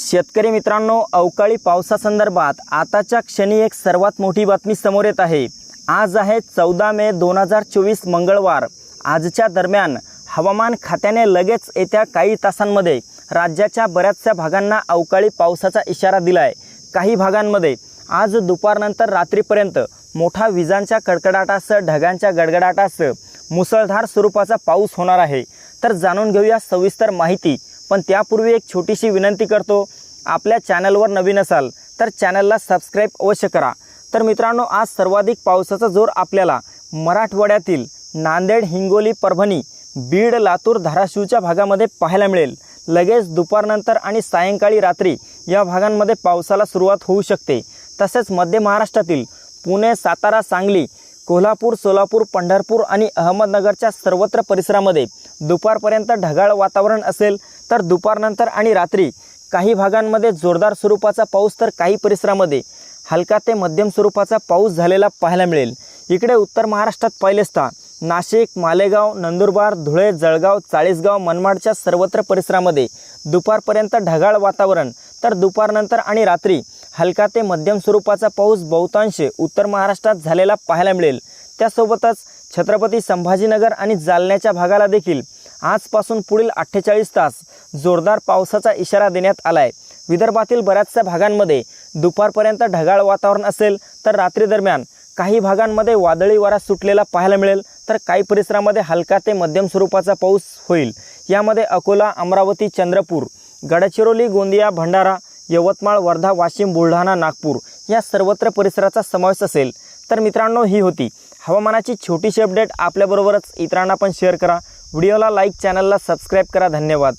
शेतकरी मित्रांनो अवकाळी पावसासंदर्भात आताच्या क्षणी एक सर्वात मोठी बातमी समोर येत आहे. आज आहे चौदा मे दोन हजार चोवीस मंगळवार. आजच्या दरम्यान हवामान खात्याने लगेच येत्या काही तासांमध्ये राज्याच्या बऱ्याचशा भागांना अवकाळी पावसाचा इशारा दिला आहे काही भागांमध्ये आज दुपारनंतर रात्रीपर्यंत मोठा विजांच्या कडकडाटासह ढगांच्या गडगडाटासह मुसळधार स्वरूपाचा पाऊस होणार आहे. तर जाणून घेऊया सविस्तर माहिती. पण त्यापूर्वी एक छोटीशी विनंती करतो आपल्या चॅनलवर नवीन असाल तर चॅनलला सबस्क्राईब अवश्य करा. तर मित्रांनो आज सर्वाधिक पावसाचा जोर आपल्याला मराठवाड्यातील नांदेड हिंगोली परभणी बीड लातूर धाराशिवच्या भागामध्ये पाहायला मिळेल. लगेच दुपारनंतर आणि सायंकाळी रात्री या भागांमध्ये पावसाला सुरुवात होऊ शकते. तसेच मध्य महाराष्ट्रातील पुणे सातारा सांगली कोल्हापूर सोलापूर पंढरपूर आणि अहमदनगरच्या सर्वत्र परिसरामध्ये दुपारपर्यंत ढगाळ वातावरण असेल तर दुपारनंतर आणि रात्री काही भागांमध्ये जोरदार स्वरूपाचा पाऊस तर काही परिसरामध्ये हलका ते मध्यम स्वरूपाचा पाऊस झालेला पाहायला मिळेल. इकडे उत्तर महाराष्ट्रात पाहिले असता नाशिक मालेगाव नंदुरबार धुळे जळगाव चाळीसगाव मनमाडच्या सर्वत्र परिसरामध्ये दुपारपर्यंत ढगाळ वातावरण तर दुपारनंतर आणि रात्री हलका ते मध्यम स्वरूपाचा पाऊस बहुतांश उत्तर महाराष्ट्रात झालेला पाहायला मिळेल. त्यासोबतच छत्रपती संभाजीनगर आणि जालन्याच्या भागाला देखील आजपासून पुढील अठ्ठेचाळीस तास जोरदार पावसाचा इशारा देण्यात आला आहे विदर्भातील बऱ्याचशा भागांमध्ये दुपारपर्यंत ढगाळ वातावरण असेल तर रात्री दरम्यान काही भागांमध्ये वादळी वारा सुटलेला पाहायला मिळेल तर काही परिसरामध्ये हलका ते मध्यम स्वरूपाचा पाऊस होईल. यामध्ये अकोला अमरावती चंद्रपूर गडचिरोली गोंदिया भंडारा यवतमाळ वर्धा वाशिम बुलढाणा नागपूर या सर्वत्र परिसराचा समावेश असेल. तर मित्रांनो ही होती. हवामानाची छोटीशी अपडेट आपल्याबरोबरच इतरांना पण शेअर करा. व्हिडिओला लाईक चॅनलला सबस्क्राईब करा. धन्यवाद.